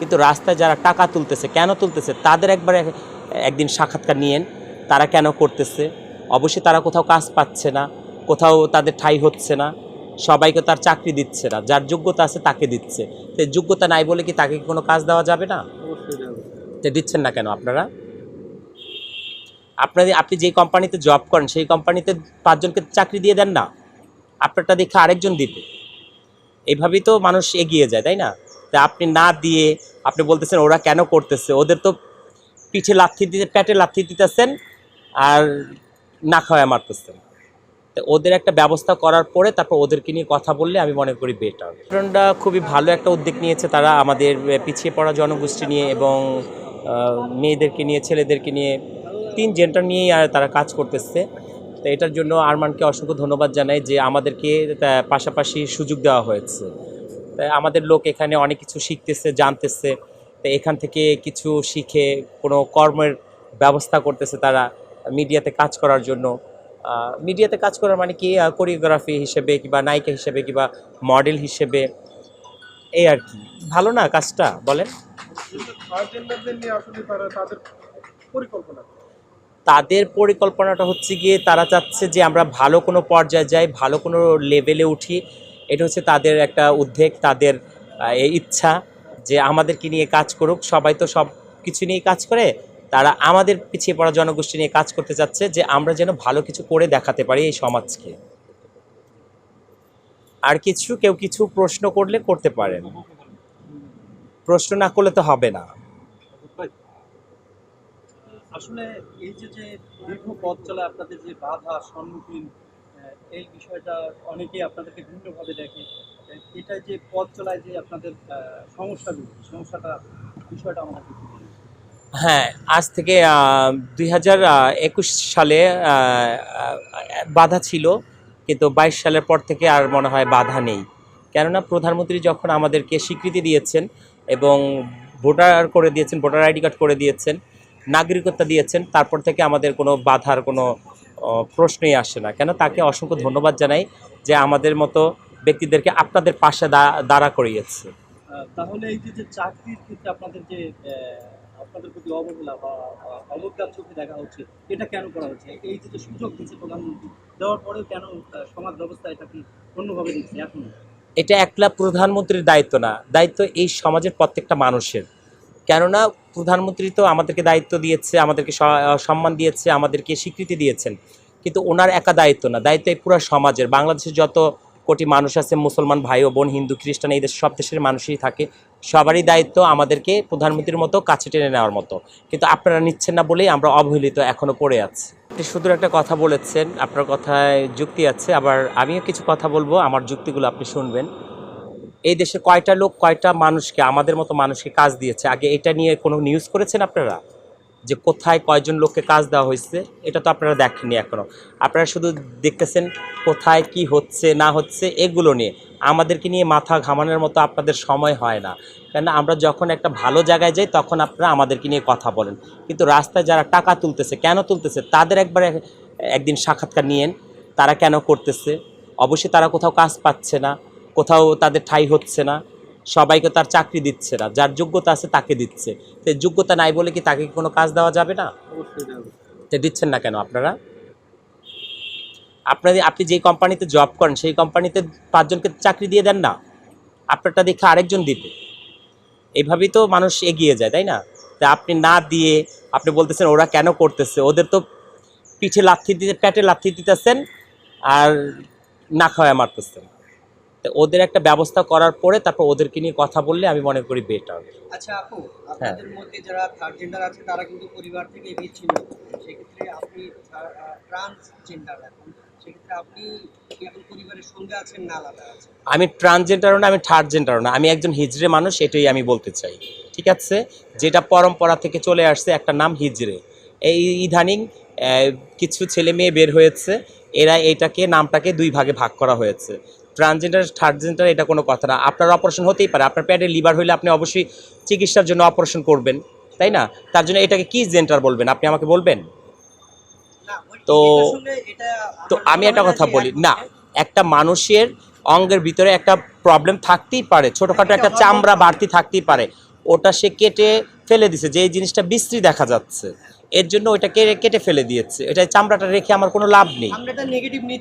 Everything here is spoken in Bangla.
কিন্তু রাস্তায় যারা টাকা তুলতেছে কেন তুলতেছে? তাদের একবার একদিন সাক্ষাৎকার নিয়েন তারা কেন করতেছে? অবশ্যই তারা কোথাও কাজ পাচ্ছে না কোথাও তাদের ঠাই হচ্ছে না সবাইকে তার চাকরি দিচ্ছে না যার যোগ্যতা আছে তাকে দিচ্ছে। তো যোগ্যতা নাই বলে কি তাকে কোনো কাজ দেওয়া যাবে না? তো দিচ্ছেন না কেন আপনারা? আপনাদের আপনি যেই কোম্পানিতে জব করেন সেই কোম্পানিতে পাঁচজনকে চাকরি দিয়ে দেন না? আপনারটা দেখে আরেকজন দিবে। এইভাবেই তো মানুষ এগিয়ে যায় তাই না? তা আপনি না দিয়ে আপনি বলতেছেন ওরা কেন করতেছে? ওদের তো পিঠে লাথি দিতে পেটে লাথি দিতেছেন আর না খাওয়ায় মারতেছেন। তো ওদের একটা ব্যবস্থা করার পরে তারপর ওদেরকে নিয়ে কথা বললে আমি মনে করি বেটার রেস্টুরেন্টটা খুবই ভালো একটা উদ্যোগ নিয়েছে তারা আমাদের পিছিয়ে পড়া জনগোষ্ঠী নিয়ে এবং মেয়েদেরকে নিয়ে, ছেলেদেরকে নিয়ে, তিন জেন্টার নিয়েই আর তারা কাজ করতেছে। তো এটার জন্য আরমানকে অসংখ্য ধন্যবাদ জানাই যে আমাদেরকে পাশাপাশি সুযোগ দেওয়া হয়েছে। আমাদের লোক এখানে অনেক কিছু শিখতেছে জানতেছে। তো এখান থেকে কিছু শিখে কোনো কর্মের ব্যবস্থা করতেছে তারা মিডিয়াতে কাজ করার জন্য। মিডিয়াতে কাজ করার মানে কি? কোরিওগ্রাফি হিসেবে কিংবা নায়িকা হিসেবে কিংবা মডেল হিসেবে। এই আর কি। ভালো না কাজটা? বলেন? তাদের পরিকল্পনাটা হচ্ছে গিয়ে তারা চাচ্ছে যে আমরা ভালো কোনো পর্যায়ে যাই ভালো কোনো লেভেলে উঠি। এটা হচ্ছে তাদের একটা উদ্বেগ, তাদের ইচ্ছা যে আমাদেরকে নিয়ে কাজ করুক। সবাই তো সব কিছু নিয়ে কাজ করে, তারা আমাদের পিছিয়ে পড়া জনগোষ্ঠী নিয়ে কাজ করতে চাচ্ছে যে আমরা যেন ভালো কিছু করে দেখাতে পারি এই সমাজকে। আর কিছু, কেউ কিছু প্রশ্ন করলে করতে পারেন। প্রশ্ন না করলে তো হবে না। আসলে এই যে দীর্ঘ পথ চলা আপনাদের যে বাধা, সম্মুখীন এই বিষয়টা অনেকেই আপনাদেরকে ভিন্নভাবে দেখে। এটা যে পথ চলায় যে আপনাদের সমস্যাগুলো সমস্যাটা, বিষয়টা আমাদের হ্যাঁ আজ থেকে দুই হাজার একুশ সালে বাধা ছিল, কিন্তু বাইশ সালের পর থেকে আর মনে হয় বাধা নেই। কেননা প্রধানমন্ত্রী যখন আমাদেরকে স্বীকৃতি দিয়েছেন এবং ভোটার করে দিয়েছেন, ভোটার আইডি কার্ড করে দিয়েছেন, নাগরিকত্ব দিয়েছেন, তারপর থেকে আমাদের কোনো বাধার কোনো প্রশ্নই আসে না। কেন? তাকে অসংখ্য ধন্যবাদ জানাই যে আমাদের মতো ব্যক্তিদেরকে আপনাদের পাশে দাঁড়া করিয়েছে। তাহলে এই যে চাকরির ক্ষেত্রে আপনাদের যে আপনাদের প্রতি অবহেলা বা অবজ্ঞার চোখে দেখা হচ্ছে এটা কেন করা হচ্ছে? এই যে যে সুযোগ দিচ্ছে প্রধানমন্ত্রী দেওয়ার পরেও কেন সমাজ ব্যবস্থা এটাকে অন্যভাবে দিচ্ছে এখন? এটা একলা প্রধানমন্ত্রীর দায়িত্ব না। দায়িত্ব এই সমাজের প্রত্যেকটা মানুষের। কেননা প্রধানমন্ত্রী তো আমাদেরকে দায়িত্ব দিয়েছে, আমাদেরকে সম্মান দিয়েছে, আমাদেরকে স্বীকৃতি দিয়েছেন। কিন্তু ওনার একা দায়িত্ব না, দায়িত্ব এই পুরো সমাজের। বাংলাদেশের যত কোটি মানুষ আছে, মুসলমান ভাই ও বোন, হিন্দু, খ্রিস্টান, এই দেশে সব দেশের মানুষই থাকে, সবারই দায়িত্ব আমাদেরকে প্রধানমন্ত্রীর মতো কাছে টেনে নেওয়ার মতো। কিন্তু আপনারা নিচ্ছেন না বলেই আমরা অবহেলিত এখনও পড়ে আছি। সুন্দর একটা কথা বলেছেন, আপনার কথায় যুক্তি আছে, আবার আমিও কিছু কথা বলব, আমার যুক্তিগুলো আপনি শুনবেন। এই দেশে কয়টা লোক, কয়টা মানুষকে, আমাদের মতো মানুষকে কাজ দিয়েছে? আগে এটা নিয়ে কোনো নিউজ করেছেন আপনারা? যে কোথায় কয়জন লোককে কাজ দেওয়া হয়েছে? এটা তো আপনারা দেখেননি এখনও আপনারা শুধু দেখতেছেন কোথায় কি হচ্ছে, না হচ্ছে, এগুলো নিয়ে। আমাদেরকে নিয়ে মাথা ঘামানোর মতো আপনাদের সময় হয় না। কেন আমরা যখন একটা ভালো জায়গায় যাই, তখন আপনারা আমাদেরকে নিয়ে কথা বলেন। কিন্তু রাস্তায় যারা টাকা তুলতেছে, কেন তুলতেছে? তাদের একবার এক- একদিন সাক্ষাৎকার নিয়েন। তারা কেন করতেছে? অবশ্যই তারা কোথাও কাজ পাচ্ছে না। কোথাও তাদের ঠাই হচ্ছে না সবাইকে তার চাকরি দিচ্ছে না যার যোগ্যতা আছে তাকে দিচ্ছে। তো যোগ্যতা নাই বলে কি তাকে কোনো কাজ দেওয়া যাবে না। তো দিচ্ছেন না কেন আপনারা? আপনাদের আপনি যেই কোম্পানিতে জব করেন সেই কোম্পানিতে পাঁচজনকে চাকরি দিয়ে দেন না? আপনারটা দেখে আরেকজন দিবে। এইভাবেই তো মানুষ এগিয়ে যায় তাই না? তা আপনি না দিয়ে আপনি বলতেছেন ওরা কেন করতেছে ওদের তো পিঠে লাথি দিতে পেটে লাথি দিতেছেন আর না খাওয়ায় মারতেছেন। তো ওদের একটা ব্যবস্থা করার পরে তারপর ওদেরকে নিয়ে কথা বললে আমি মনে করি বেটার আচ্ছা আপু হ্যাঁ। আপনাদের মধ্যে যারা থার্ড জেন্ডার আছে তারা কিন্তু পরিবার থেকে বিচ্ছিন্ন সেক্ষেত্রে আপনি ট্রান্সজেন্ডার এখন। সেক্ষেত্রে আপনি পরিবারের সঙ্গে আছেন না আলাদা আছেন? আমি ট্রান্সজেন্ডারও না আমি থার্ড জেন্ডারও না। আমি একজন হিজড়ে মানুষ এটাই আমি বলতে চাই। ঠিক আছে? যেটা পরম্পরা থেকে চলে আসছে একটা নাম হিজড়ে। এই ইদানিং কিছু ছেলে মেয়ে বের হয়েছে। এরা এটাকে নামটাকে দুই ভাগে ভাগ করা হয়েছে। ট্রান্সজেন্ডার থার্ড জেন্ডার এটা কোনো কথা না। আপনার অপারেশন হতেই পারে। আপনার প্যাডে লিভার হলে আপনি অবশ্যই চিকিৎসার জন্য অপারেশন করবেন তাই না? তার জন্য এটাকে কি জেন্ডার বলবেন? আপনি আমাকে বলবেন? তো- তো আমি একটা কথা বলি না একটা মানুষের অঙ্গের ভিতরে একটা প্রবলেম থাকতেই পারে। ছোটোখাটো একটা চামড়া বাড়তি থাকতেই পারে। ওটা সে কেটে ফেলে দিছে, যে এই জিনিসটা বিশ্রী দেখা যাচ্ছে। এর জন্য ওইটা কেটে ফেলে দিয়েছে। এটা চামড়াটা রেখে আমার কোনো লাভ নেই।